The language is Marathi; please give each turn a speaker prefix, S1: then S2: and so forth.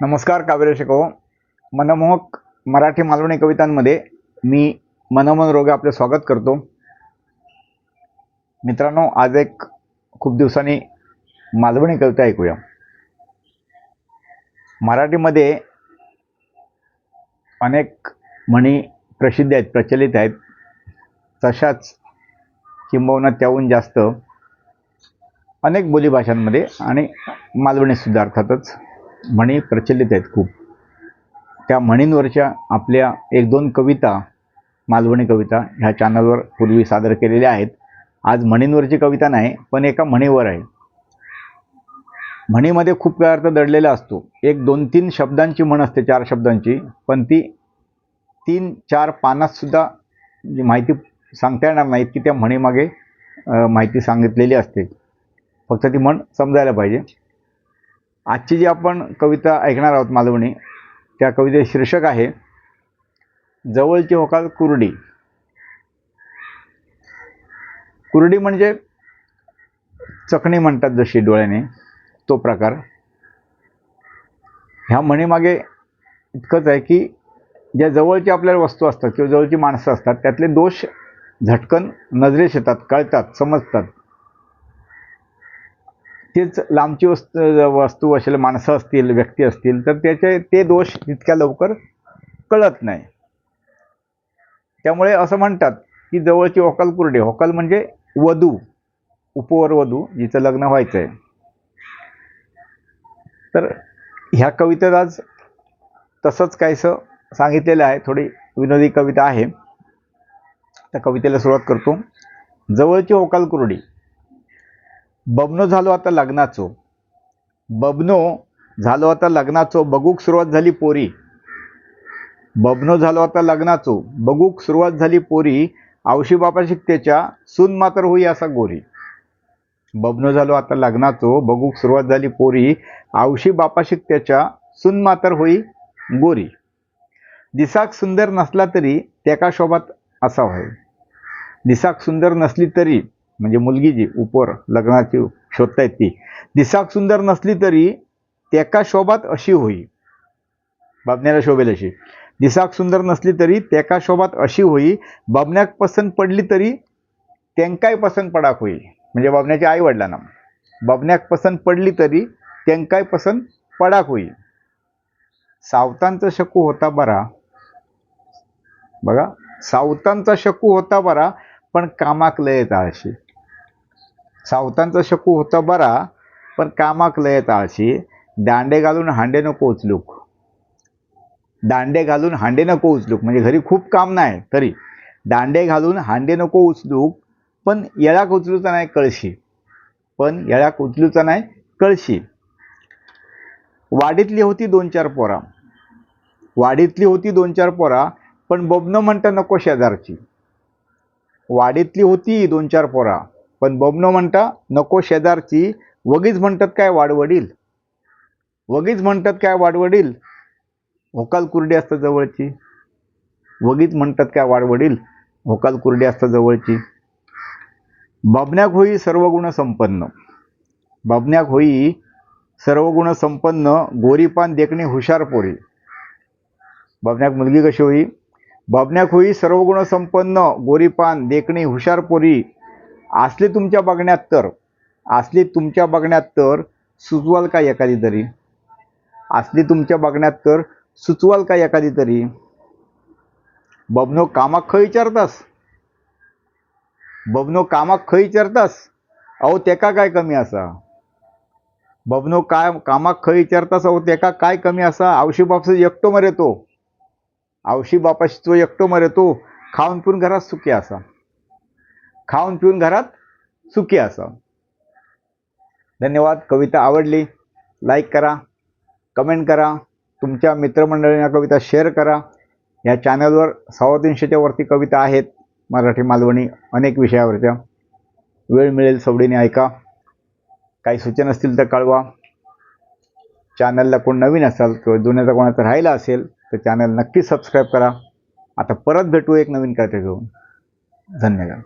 S1: नमस्कार काव्यरसिको हो. मनमोहक मराठी मालवणी कवितांमध्ये मी मनमोहन रोगे आपले स्वागत करतो. मित्रांनो आज एक खूप दिवसांनी मालवणी कविता ऐकूया. मराठीमध्ये अनेक म्हणी प्रसिद्ध आहेत प्रचलित आहेत. तशाच किंबहुना त्याहून जास्त अनेक बोलीभाषांमध्ये आणि मालवणीसुद्धा अर्थातच म्हणी प्रचलित आहेत खूप. त्या म्हणींवरच्या आपल्या एक दोन कविता मालवणी कविता ह्या चॅनलवर पूर्वी सादर केलेल्या आहेत. आज म्हणींवरची कविता नाही पण एका म्हणीवर आहे. म्हणीमध्ये खूप वेळा अर्थ दडलेला असतो. एक दोन तीन शब्दांची म्हण असते चार शब्दांची पण ती तीन चार पानातसुद्धा जी माहिती सांगता येणार नाहीत की त्या म्हणीमागे माहिती सांगितलेली असते. फक्त ती म्हण समजायला पाहिजे. आजची जी आपण कविता ऐकणार आहोत मालवणी त्या कवितेचे शीर्षक आहे जवळची होकाल कुरडी. कुरडी म्हणजे चकणी म्हणतात जशी डोळ्याने तो प्रकार. ह्या म्हणीमागे इतकंच आहे की ज्या जवळची आपल्याला वस्तू असतात किंवा जवळची माणसं असतात त्यातले दोष झटकन नजरेस येतात कळतात समजतात. तेच लांबची वस्तू वस्तू असेल माणसं असतील व्यक्ती असतील तर त्याचे ते दोष तितक्या लवकर कळत नाही. त्यामुळे असं म्हणतात की जवळची होकाल कुरडे. होकाल म्हणजे वधू उपवर वधू जिचं लग्न व्हायचं आहे तर ह्या कवितेत आज तसंच काहीसं सांगितलेलं आहे. थोडी विनोदी कविता आहे. त्या कवितेला सुरुवात करतो. जवळची होकाल कुरडी. बबनो झालो आता लग्नाचो. बबनो झालो आता लग्नाचो. बघूक सुरुवात झाली पोरी. बबनो झालो आता लग्नाचो. बघूक सुरुवात झाली पोरी. आवशी बापा शिकतेच्या सून मात्र होई असा गोरी. बबनो झालो आता लग्नाचो. बघूक सुरुवात झाली पोरी. आवशी बापा शिकतेच्या सून मात्र होई गोरी. दिसाक सुंदर नसला तरी त्याका शोभात असा होय दिसाक सुंदर नसली तरी म्हणजे मुलगी जी उपर लग्नाची शोधतायत ती. दिसाक सुंदर नसली तरी त्याका शोभात अशी होई. बाबण्याला शोभेल अशी. दिसाक सुंदर नसली तरी त्याका शोभात अशी होई. बाबण्याक पसंत पडली तरी त्यांकाय पसंत पडाक होई. म्हणजे बाबण्याच्या आई वडिलांना बाबण्याक पसंत पडली तरी त्यांकाय पसंत पडाक होई. सावतांचा शकू होता बरा. बघा सावतांचा शकू होता बरा पण कामाक लय येता अशी. सावतांचा शकू होता बरा पण कामाक लय आळशी दांडे घालून हांडे नको उचलूक. दांडे घालून हांडे नको उचलूक. म्हणजे घरी खूप काम नाही तरी. दांडे घालून हांडे नको उचलूक पण येळाक उचलूचा नाही कळशी. पण येळाक उचलूचा नाही कळशी. वाडीतली होती दोन चार पोरा. वाडीतली होती दोन चार पोरा पण बबनं म्हणता नको शेजारची. वाडीतली होती दोन चार पोरा. पण बोबनो म्हणता नको शेजारची. वगीच म्हणतात काय वाडवडील? वगीच म्हणतात काय वाडवडील? होकाल कुरडी असतं जवळची. वगीच म्हणतात काय वाडवडील? होकाल कुरडी असतं जवळची. बाबण्याक होई सर्व गुण संपन्न. बाबण्याक होई सर्व गुण संपन्न गोरीपान देखणे हुशार पोरी. बबन्याक मुलगी कशी होई? बाबण्याक होई सर्व गुण संपन्न गोरीपान देखणे हुशार पोरी. असले तुमच्या बघण्यात तर असली तुमच्या बघण्यात तर सुचवाल का एखादी तरी? असली तुमच्या बघण्यात तर सुचवाल का एखादी तरी? बबनो कामाक खंय विचारतास बबनो कामाक खंय विचारतास अहो तेका काय कमी असा? बबनो काय कामाक खंय विचारतास अहो तेका काय कमी असा? आवशी बापस एकटो मरे तो आवशी बापाशी तो एकटो मरेतो. खाऊन पिवन घरात सुखी असा. खाऊन पिऊन घरात सुखी असावं धन्यवाद. कविता आवडली लाईक करा कमेंट करा तुमच्या मित्रमंडळींना कविता शेअर करा. या चॅनलवर सव्वा तीनशेच्या वरती कविता आहेत मराठी मालवणी अनेक विषयावरच्या. वेळ मिळेल सवडीने ऐका. काही सूचना असतील तर कळवा. चॅनलला कोण नवीन असाल किंवा जुन्याचा कोणाचा राहिला असेल तर चॅनल नक्की सबस्क्राईब करा. आता परत भेटू एक नवीन कविता घेऊन. धन्यवाद.